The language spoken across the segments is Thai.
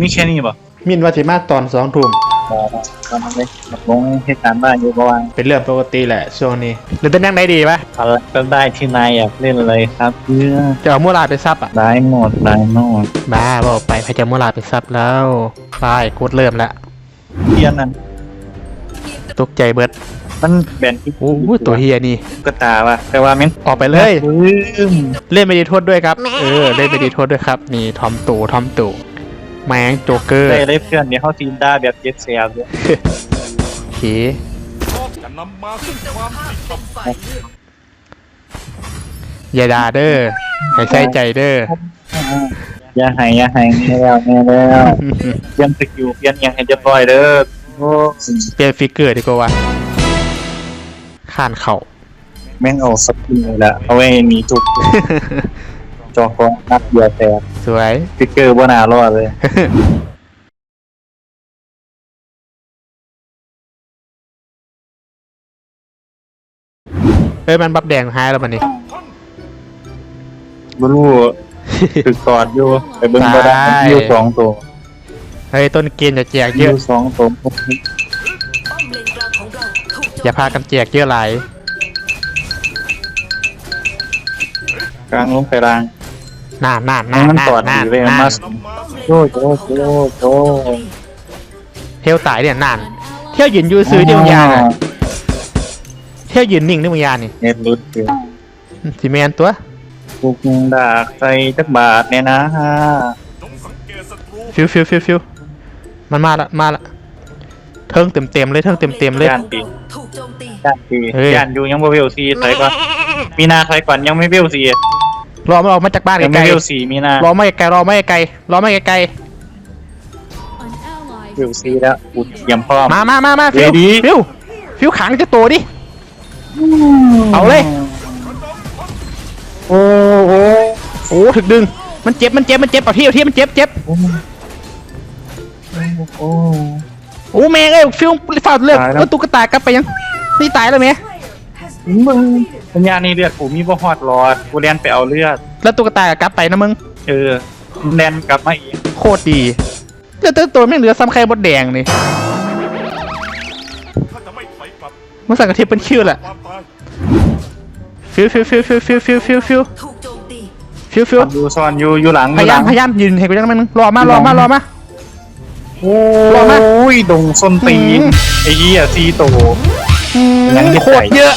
มีแค่นี้บ่มินว่าสิมาตอนสองทุ่มหมอทำอะไรลงเหตุการณ์บ้านอยู่ประมาณเป็นเรื่องปกติแหละช่วงนี้หรือเป็นยังไงดีปะอะไรก็ได้ที่นายอยากเล่นอะไรครับเพื่อจะเอามูลาไปซับอะได้หมดได้หมดบ้าบอกไปพจะมูลาไปซับแล้วไปกดเริ่มแล้วเทียนนั้นตกใจเบิด มันแบนที่โอ้โหตัวเฮียนี่กระตาว่ะแต่ว่าแม่งออกไปเลยลืมเล่นไปดีโทษด้วยครับ เออ เล่นไปดีโทษด้วยครับ นี่ทอมตู่ทอมตู่แมงโจกเกอร์ได้ได้เพื่อนเดี๋ยวเขาซีนด้าแบบเจ็ดเสียบเลยโอเคจะนำมาซึ่งความผิดกับอย่าด่าเด้อให้ใส่ใจเด้ออย่าให้อย่าให้แน่แล้วแน่แล้วเปลี่ยนสกิลเปลี่ยนยังให้เรียบร้อยเด้อโอ้เปลี่ยนฟิกเกอร์ดีกว่า วะข้านเข่าแม่งเอาสกิลนี่แหละเอาไว้หนีจุก จอของนักเดียวแต่สวยฟิกเกอร์บ่น่ารอดเลยเอ้ย มันบับแดงหายแล้วมันนี่บ่รู้ตึกกอดอยู่ไปเบิ่งบ่ได้ตายอยู่สองตัวเฮ้ย ต้นเกณฑ์จะแจกอเยอะยู่สองตัว อย่าพากันแจกเยอะหลายกลางลงไปล่างน่านน่านน่านมันน่าตอดนน่านดีเลยน่ามานโจโจโจโจเที่ยวตายเนี่ยน่าน เที่ยวยืนอยูซื้อเดียวยาน่ะเที่ยวยืนนิ่งนี่มึงยานี่เน็ตรุดอยู่สิแมนตัวปุกดากใส่จักบาทเนี่ยนะจงสังเกตศัตรูฟิวฟิวฟิวฟิวมันมาละมาละ เทิงเต็มเต็มๆเลยเทิงเต็มเต็มๆเลย ย่านตีถูกโจมตีย่านตีเฮ้ย ย่านอยู่ยังบ่เวลซีถอยก่อนมีนาถอยก่อนยังไม่เวลซีรอมันออกมาจากบ้านยังไกลไม่เวลซีมีนาๆรอไม่ไกลๆรอไม่ไกลๆรอไม่ไกลเวลซีแล้วอุดเยี่ยมพร้อม ๆมามามามาฟิว Ready ฟิวฟิวขังจะตัวดิ เอาเลย โอ้โหโอ้ถึกดึง มันเจ็บมันเจ็บมันเจ็บเอาที่เอาที่มันเจ็บเจ็บโอ้โห โอ้แม่งเอ้ยฟิวฝาดเลือดตายแล้ว แล้วตุ๊กตากลับไปยังนี่ตายแล้วแม่มึงปัญญานี่เลือดกูมีบ่ฮอดรอดกูเรียนไปเอาเลือด แล้วตุ๊กตากลับไปนะมึงเออแลนกลับมาอีกโคตรดีเลือดตัวแม่งเหลือซ้ำไข่บดแดงนี่ถ้าจะไม่ถอยกลับมันสั่งกระเทียบเป็นชื่อแหละความตายฟิวฟิวฟิวฟิวฟิวฟิวฟิวฟิวถูกโจมตีฟิวฟิวดูซอนอยู่อยู่หลังอพยู่ยาหยาลัมงพยายามยืนให้กูยังไงมึงรอมารอมารอมาโอ้ รอมายดงส้นตีอืนมไอ้เหี้ยซีโตอืมยังไม่โคตรเยอะ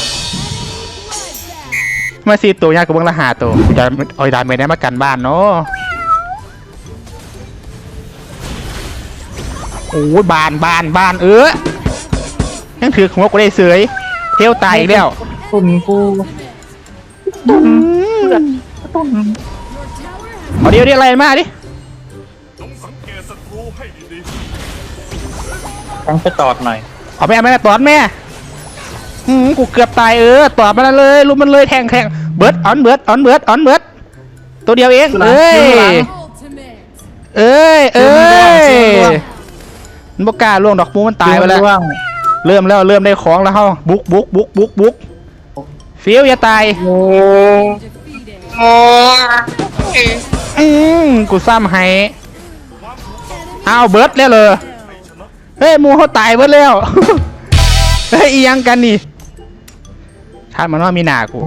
มาสี่ตัวยากกว่าเบิ้งละหาตัวกูจะเอาดานไปได้มากันบ้านเนาะโอ้ยบานบานบานเออยังถือหัวกูได้เสยเที่ยวตายอีกแล้วตุนกูเอาเดี๋ยวเดี๋ยวอะไรมาดิ ต้องไปตอดหน่อยเอาแม่แม่ตอดแม่อืมกูเกือบตายเออตอดมันเลยลุมมันเลยแทงแทงเบิร์ดออนเบิร์ดออนเบิร์ดออนเบิร์ดตัวเดียวเองเอ้ยเอ้ยเอ้ยมันบกล้าล่วงดอกมูมันตายไปแล้วร่วงเริ่มแล้วเริ่มได้ของแล้วเฮาบุกบุกบุกบุกบุกฟิวอย่าตายโอ้โหอืมกูซ้ำให้อ้าวเบิร์ดแล้วเลย เฮ้ยหมูเขาตายเบิร์ดแล้ว เฮ้ยอียังกันนี่ท่านมันว่ามีหนากู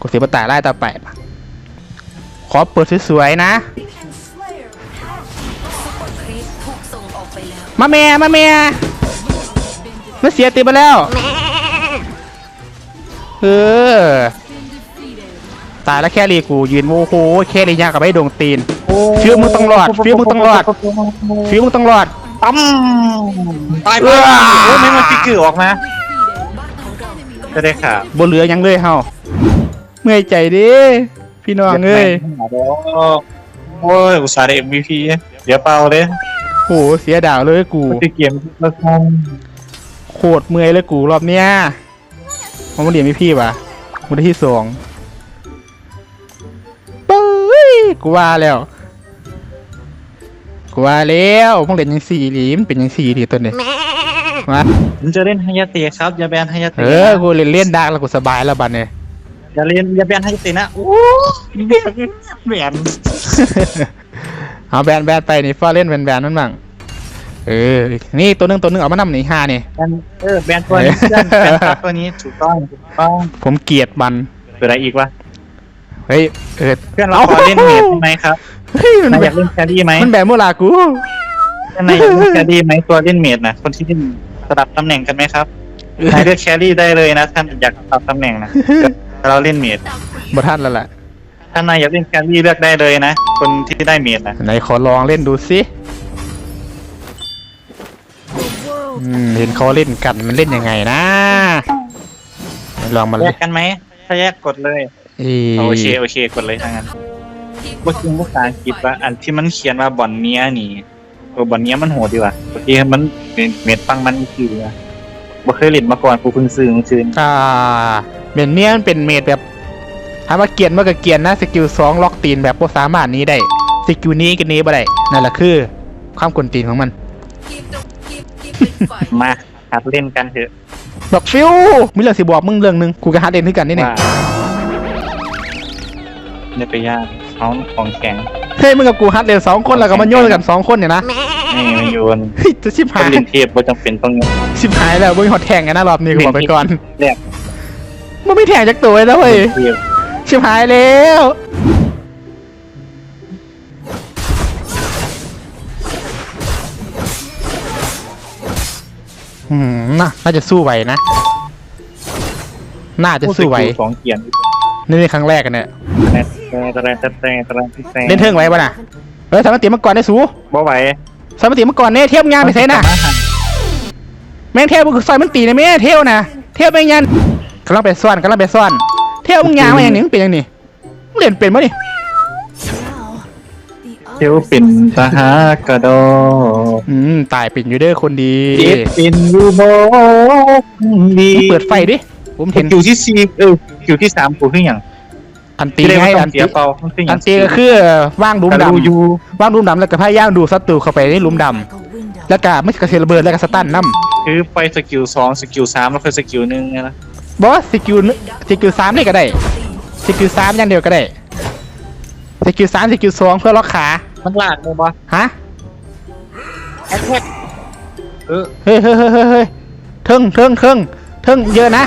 กูเสียบตายไล่ต่อไปปะขอเปิดสวยๆนะครีปถูกส่งออกไปแล้วมาแม่มาแม่มันเสียติดไปแล้ว เออ ตายแล้วแค่รีกูยืนโอ้โหแค่รียากกับไอ้ดวงตีนฟิวมึงต้องรอดฟิวมึงต้องรอดฟิวมึงต้องรอด ตั้มตายไปโอ้ยแม่งมันฟิกเกอร์ออกมาบ้านของเราจะได้ข่าวบนเหลือหยังเลยเฮาเมื่อยใจดิพี่น้องเอ้ยโอ้ยอุตส่าห์ได้ MVP เดี๋ยวเปล่าเลยโหเสียดาวเลยกูจะเกมละครโคตรเมื่อยเลยกูรอบเนี้ยมันมาเรียนไม่พี่ปะมันได้ที่สองปุ้ยกูว่าแล้ว กูว่าแล้วพวกเล่นยังสี่หลีมนเป็นยังสี่หลีตัวเนี่ยมาผมจะเล่นฮายาเตะครับอย่าแบนฮายาเตะเออกูเล่นเล่นดักแล้วกูสบายแล้วบัดเนี่ยอย่าเรียนอย่าแบนให้ตินะโอ้แบนแบนเอาแบนแบนไปนี่ฟ้าเล่นแบนแบนนั่นบ้างเออ นี่ตัวหนึงตัวหนึงเอามานำหนีห้านี่แบนเออแบนตัวนี้เพื่อนแบนครับตัวนี้ถูกต้องถูกต้อง ผมเกลียดมันเกิดอะไรอีกวะ เฮ้ย เออเพื่อนเราขอเล่นเมดใช่ไหมครับ เฮ้ยมันนายแบอยากเล่นแครี่ไหมมันแบบโมลากู นายอยากเล่นแครี่ไหมตัวเล่นเมดนะคนที่เล่นสลับตำแหน่งกันไหมครับนายเลือกแครี่ได้เลยนะท่านอยากสลับตำแหน่งนะเดี๋ยวเราเล่นเมดบ่ทันแล้วแหละถ้านายอยากเล่นแครี่เลือกได้เลยนะคนที่ได้เมดนะไหนขอลองเล่นดูสิอืมเห็นเขาเล่นกันมันเล่นยังไงนะ ลองมาแยเล่นกกันไหมถ้าแยกกดเลย เอ้ยโอเคโอเคกดเลยทางนั้น เมื่อกี้ภาษาอังกฤษว่าอันที่มันเขียนว่าบอนเนี้ยนี่ตัวบอนเนี้ยมันโหดดีว่ะเมื่อกี้มันเม็ดฟังมันคือว่าบ่เคยเล่นมาก่อนกูเพิ่งซื้อเมื่อคืนอ่าเมนเนี่ยมันเป็นเมดแบบถามว่าเกียนมันก็เกียนนะสกิลสองล็อกตีนแบบพวกสามารถหนี้ได้สกิลนี้กันนี้บ่ได้นั่นแหละคือ ความกวนตีนของมันทีมตรงทีมทีมเป็นฝ่ายมาหัดเล่นกันเถอะบอกฟิวมีเรื่องสิบอกมึงเรื่องหนึงกูกับฮาร์ดเดนด้วยกันนี่นี่ว่าเนี่ยไปยาก เขาของแข็งเฮ้ยมึงกับกูฮาร์ดเดนสองคนแล้วก็มาโยนกันสองคนเนี่ยนะนี่มันโยนเฮ้ยจะชิบคหานยเล่นเทพบ่จำเป็นต้องชิบหายแล้วมึงหอดแทงกันนะรอบนี้กูบอกไปก่อนแรกมึงไม่แทงจากตัวเลยนะเว้ยเทพชิบหายแล้วอืมน่าน่าจะสู้ไหวนะ น่าจะสู้ไหวสองเกียร์นี่เป็นครั้งแรกกันเนี่ย แต่แต่แต่แต่แต่แต่เล่นเทิงไหวปะน่ะเฮ้ยสามติมาก่อนได้สูบ่ไหวสามติมาก่อนเนี่ยเทียบงานไปใส่น่ะแม่งเทพมึงซอยมันตีนะแม่เทพนะเทพไม่ยันกำลังไปซ่อนกำลังไปซ่อนเทพมึงยางมาอย่างนี้มึงเป็นอย่างนี้มึงเล่นเป็นมั้ยนี่เทวเป็นสหกระโดดอืมตายเป็นอยู่เด้อคนดีเจ็บเป็นยูโบดีมึงเปิดไฟดิผมเห็นคิวที่สี่เออคิวที่สามกูขึ้นอย่าง อันตีที่เรียกไงว่าต้อัองนเสีตียเปล่ามันขึ้นออัย่านงตีก็คือว่างหลุมกระดดูยูำว่างหลุมดำแล้วก็พยายามดูศัตรูเข้าไปในหลุมดำแล้วก็ไม่กระเทระเบิดแล้วก็สตันน้คือไปสกิลสองสกิลสามแล้วค่อยสกิลหนึ่งนะำบอสสกิลนึสกิลสามนี่ก็ได้สกิลสามอย่างเดียวก็ได้สกิลสามสกิลสองเพื่อล็อกขา มันลากเลยบอฮะแอคแทกเออเฮ้ยเฮ้ยเฮ้ยเฮ้ยเฮ้ยเทิงเทิงเทิงเทิงเยอะนะ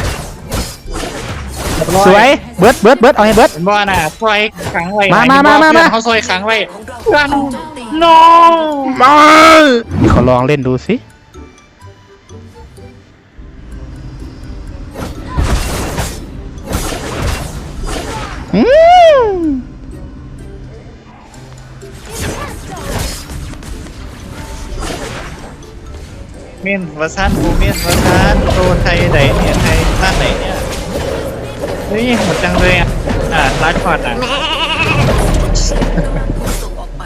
สวยเบิร์ดเบิร์ดเบิร์ดเอาให้เบิร์ดเป็นว่าน่ะซอยขังไว้มามามามามาเขาซอยขังไว้ของเรากันถูกโจมตีน้องมานี่ขอลองเล่นดูสิอืมเม่นวาซันกูเม่นวาซันโตไทยไหนเนี่ยไทยบ้านไหนเนี่ย เฮ้ยหมดจังเลยอะ อ่าลาดพอดอะส่งออกไป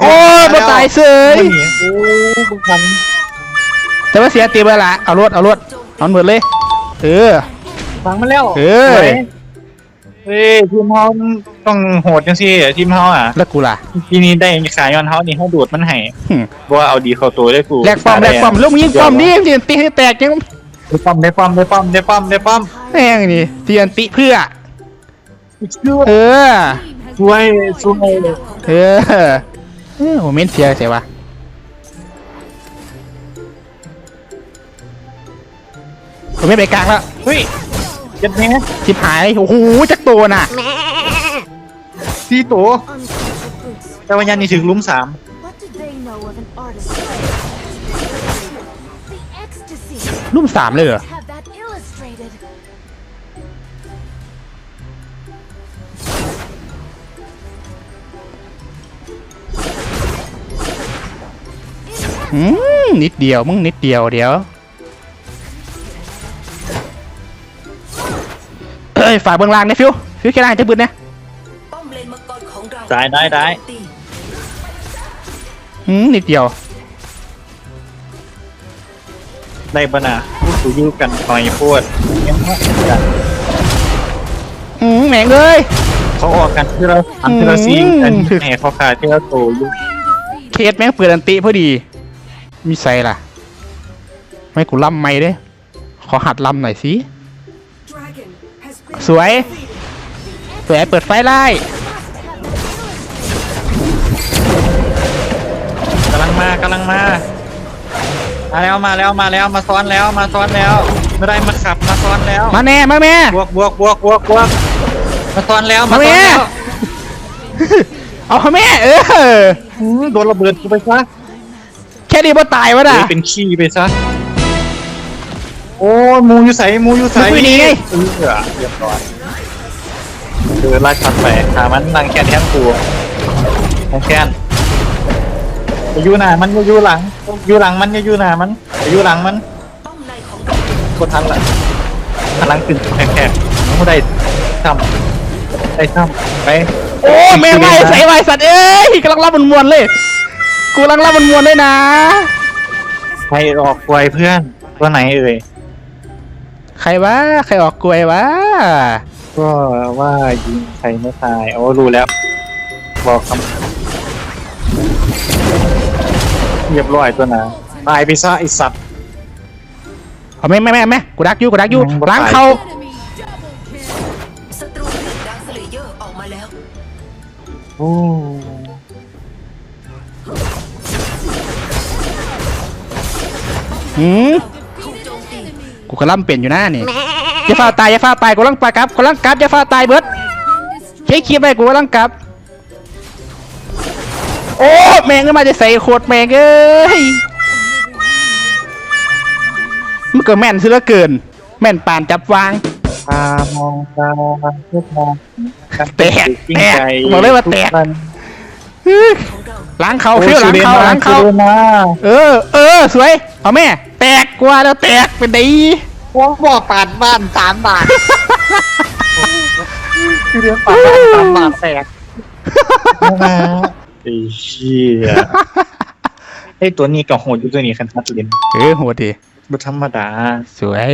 โอ้ยมาตายเสยโอ้โหบุกพันแต่ว่าเสียตีไปละเอารวดเอารวดเอาหมดเลย เออ ฟังมาแล้วเอ้ยสวยเฮ้ยทีมเฮาต้องโหดจังสิทีมเฮาอะ แล้วกูล่ะ ทีนี้ได้ขายย้อนเฮานี่เฮาดูดมันให้หึ บ่ว่าเอาดีเข้าตัวได้กูแลกป้อมแลกป้อมลูกมึงยิงป้อมดิมันจะตีให้แตกยังได้ป้อมได้ป้อมได้ป้อมได้ป้อมได้ป้อม แม่งนี่เตียนติเพื่อ ช่วยเออ ช่วยช่วยเออเออโมเมนต์เสียเสียวะผมไม่ไปกลางแล้วเฮ้ยยัดแม่ชิบหายโอ้โหจักตัวน่ะสี่ตัวแต่วันยันนี่ถึงลุ้มสาม What do they know of an artist? The ecstasy. รุ่มสามเลยเหรอ Have อืมนิดเดียวมึงนิดเดียวเดี๋ยวเอ้ยฝากเบื้องล่างนะฟิวฟิวแค่ล่างจะบึ้นนะป้อมเลนมังกรของเราได้ได้ได้ถูกโจมตีอืมนิดเดียวได้ปะน่ะพูดคุยกันหน่อยพูดยังไม่ได้อืมแหม่งเลยเขาออกกันที่เราอันที่เราซีอืมอันแห่เขาขายที่เราโตอยู่เคสแม่งเปิดอันติพอดี มีไซล่ะ ไม่กูล่ำไม่เด้ ขอหัดล่ำหน่อยสิ สวย สวยเปิดไฟไล่กำลังมากำลังมา มาแล้วมาแล้วมาแล้วมาซ้อนแล้วมาซ้อนแล้ว ไม่ได้มาขับมาซ้อนแล้ว มาแน่มาแม่บวกบวกบวกบวกบวกมาซ้อนแล้วมามาซ้แม่อนแล้วเอาแม่เอออืมโดนระเบิดกูไปซะ แค่นี้บ่ตายวะน่ะเฮ้ยเป็นขี้ไปซะ โอ้ยมูอยู่ใสมูอยู่ใสมูอยู่นี่ไง เออเรียบร้อยเดินลากชันไปหามันนั่งแคนแทนกูนั่งแคนอย่าอยู่หน้ามันอย่าอยู่หลังอยู่หลังมันอย่าอยู่หน้ามันอย่าอยู่หลังมันป้อมในของเรากดทันละพลังขึ้นแขกๆไม่ได้ทำได้ทำไป โอ้แม่งไว้ใส่ไว้สัตว์เอ้ยกำลังรับมันมวนเลย กูกำลังรับมันมวนเลยนะใครออกไวเพื่อนตัวไหนเอ่ยใครวะใครออกกลวยวะก็ว่ายิงใครไม่ตายโอ้รู้แล้ว บอกคำเรียบร้อยตัวนะตายไปซะไอสัตว์เอาแม่แม่แม่แม่กูดักอยู่กูดักอยู่อืมบ่ล้างตายเขาศัตรูเรียกดักสเลเยอร์ออกมาแล้วโอ้ หืมถูกโจมตีกูกำลังเปลี่ยนอยู่นะนี่อย่าฟ้าตายอย่าฟ้าตายกูกำลังไปกลับกูกำลังกลับอย่าฟ้าตายเบิดเช็คคลิปไปกูกำลังกลับโอ้แม่งก็มาจะใส่โคตรแม่งเอ้ยมันก็แม่นซะเหลือเกิน แม่นปานจับวาง ตามองตาเพื่อมองแตกจริงแตกใจบอกเลยว่าแตกทุวันของเราล้างเขาฟิวล้างเขาล้างเขาโอ้ยสุดยอดมากเออ เออ สวย เอาแม่ แตกกว่าแล้วแตกเป็นดีผมบอกปาดบ้านสามบาทคือเรียนปาดบ้านสามบาทแตกนะไอ้เชี่ยไอ้ตัวนี้กับโหดอยู่ตัวนี้คันทัดเลนเออโหดดีบุธรรมดา สวย